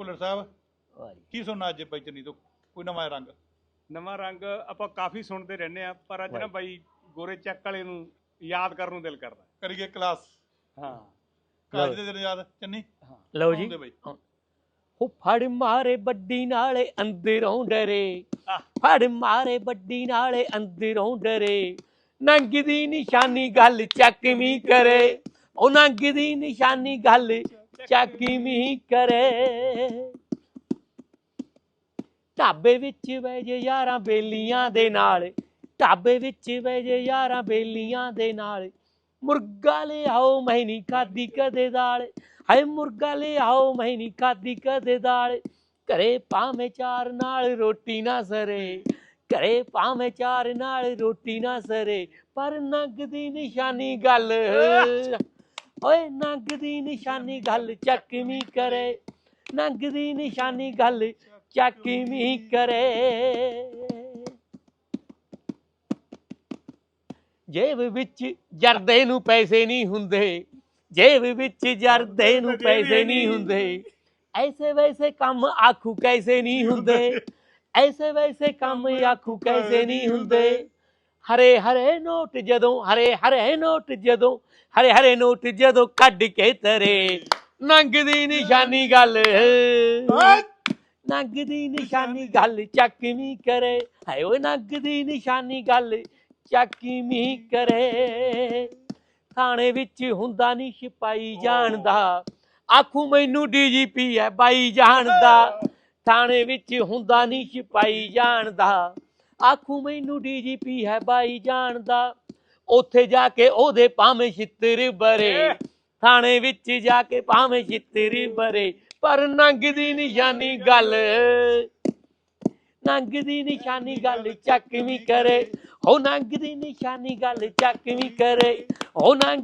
ਭੁੱਲਰ ਸਾਹਿਬ ਵਾਹ ਜੀ ਕੀ ਸੁਣਨਾ ਅੱਜ ਬਾਈ ਚੰਨੀ ਤੋਂ? ਕੋਈ ਨਵਾਂ ਰੰਗ? ਨਵਾਂ ਰੰਗ ਆਪਾਂ ਕਾਫੀ ਸੁਣਦੇ ਰਹਿੰਦੇ ਆ ਪਰ ਅੱਜ ਨਾ. ਬਾਈ ਗੋਰੇ ਚੱਕ ਵਾਲੇ ਨੂੰ ਯਾਦ ਕਰਨ ਨੂੰ ਦਿਲ ਕਰਦਾ। ਕਰੀਏ ਕਲਾਸ। ਹਾਂ। ਕਾਜ ਦੇ ਦਿਨ ਯਾਦ ਚੰਨੀ? ਲਓ ਜੀ। ਆਉਂਦੇ ਬਾਈ। ਉਹ ਫੜ ਮਾਰੇ ਵੱਡੀ ਨਾਲੇ ਅੰਦਰੋਂ ਡਰੇ। ਫੜ ਮਾਰੇ ਵੱਡੀ ਨਾਲੇ ਅੰਦਰੋਂ ਡਰੇ। ਨੰਗ ਦੀ ਨਿਸ਼ਾਨੀ ਗੱਲ ਚੱਕਵੀਂ ਕਰੇ। ਉਹ ਨੰਗ ਦੀ ਨਿਸ਼ਾਨੀ ਗੱਲ ਚੱਕਵੀਂ ਕਰੇ? ਢਾਬੇ ਵਿੱਚ ਵੈਜੇ ਯਾਰਾਂ ਬੇਲੀਆਂ ਦੇ ਨਾਲ। ਢਾਬੇ ਵਿੱਚ ਵੈਜੇ ਯਾਰਾਂ ਬੇਲੀਆਂ ਦੇ ਨਾਲ। ਮੁਰਗਾ ਲਿਆਓ, ਮੈਂ ਨਹੀਂ ਖਾਦੀ ਕਦੇ ਦਾਲ। ਹਾਏ, ਮੁਰਗਾ ਲਿਆਓ, ਮੈਂ ਨਹੀਂ ਖਾਦੀ ਕਦੇ ਦਾਲ। ਘਰੇ ਭਾਵੇਂ ਚਾਰ ਨਾਲ ਰੋਟੀ ਨਾ ਸਰੇ। ਘਰੇ ਭਾਵੇਂ ਚਾਰ ਨਾਲ ਰੋਟੀ ਨਾ ਸਰੇ। ਪਰ ਨੰਗ ਦੀ ਨਿਸ਼ਾਨੀ ਗੱਲ। ਓਏ ਨੰਗ ਦੀ ਨਿਸ਼ਾਨੀ ਗੱਲ ਚੱਕਵੀਂ ਕਰੇ ਨੰਗ ਦੀ ਨਿਸ਼ਾਨੀ ਗੱਲ ਚੱਕਵੀਂ ਕਰੇ। ਜੇਬ ਵਿੱਚ ਜਰਦੇ ਨੂੰ ਪੈਸੇ ਨਹੀਂ ਹੁੰਦੇ ਜੇਬ ਵਿੱਚ ਜਰਦੇ ਨੂੰ ਪੈਸੇ ਨਹੀਂ ਹੁੰਦੇ। ਐਸੇ ਵੈਸੇ ਕੰਮ ਆਖੂ ਕੈਸੇ ਨਹੀਂ ਹੁੰਦੇ ਐਸੇ ਵੈਸੇ ਕੰਮ ਆਖੂ ਕੈਸੇ ਨਹੀਂ ਹੁੰਦੇ। ਹਰੇ ਹਰੇ ਨੋਟ ਜਦੋਂ ਹਰੇ ਹਰੇ ਨੋਟ ਜਦੋਂ ਹਰੇ ਹਰੇ ਨੋਟ ਜਦੋਂ ਕੱਢ ਕੇ ਤਰੇ। ਨੰਗ ਦੀ ਨਿਸ਼ਾਨੀ ਗੱਲ। ਨੰਗ ਦੀ ਨਿਸ਼ਾਨੀ ਗੱਲ ਚੱਕਵੀਂ ਕਰੇ। ਹਾਏ ਓਏ ਨੰਗ ਦੀ ਨਿਸ਼ਾਨੀ ਗੱਲ ਚੱਕਵੀਂ ਕਰੇ। ਥਾਣੇ ਵਿੱਚ ਹੁੰਦਾ ਨਹੀਂ ਸਿਪਾਈ ਜਾਣਦਾ। ਆਖੂ ਮੈਨੂੰ ਡੀਜੀਪੀ ਹੈ ਬਾਈ ਜਾਣਦਾ। ਥਾਣੇ ਵਿੱਚ ਹੁੰਦਾ ਨਹੀਂ ਸਿਪਾਈ ਜਾਣਦਾ। ਆਖੂ ਮੈਨੂੰ ਡੀਜੀਪੀ ਹੈ ਬਾਈ ਜਾਣਦਾ ਉੱਥੇ ਜਾ ਕੇ ਉਹਦੇ ਭਾਵੇਂ ਛਿੱਤਰ ਬਰੇ। ਥਾਣੇ ਵਿੱਚ ਜਾ ਕੇ ਭਾਵੇਂ ਛਿੱਤਰ ਬਰੇ। ਪਰ ਨੰਗ ਦੀ ਨਿਸ਼ਾਨੀ ਗੱਲ। ਨੰਗ ਦੀ ਨਿਸ਼ਾਨੀ ਗੱਲ ਚੱਕਵੀਂ ਕਰੇ। ਹੋ ਨੰਗ ਦੀ ਨਿਸ਼ਾਨੀ ਗੱਲ ਚੱਕਵੀਂ ਕਰੇ। ਹੋ ਨੰਗ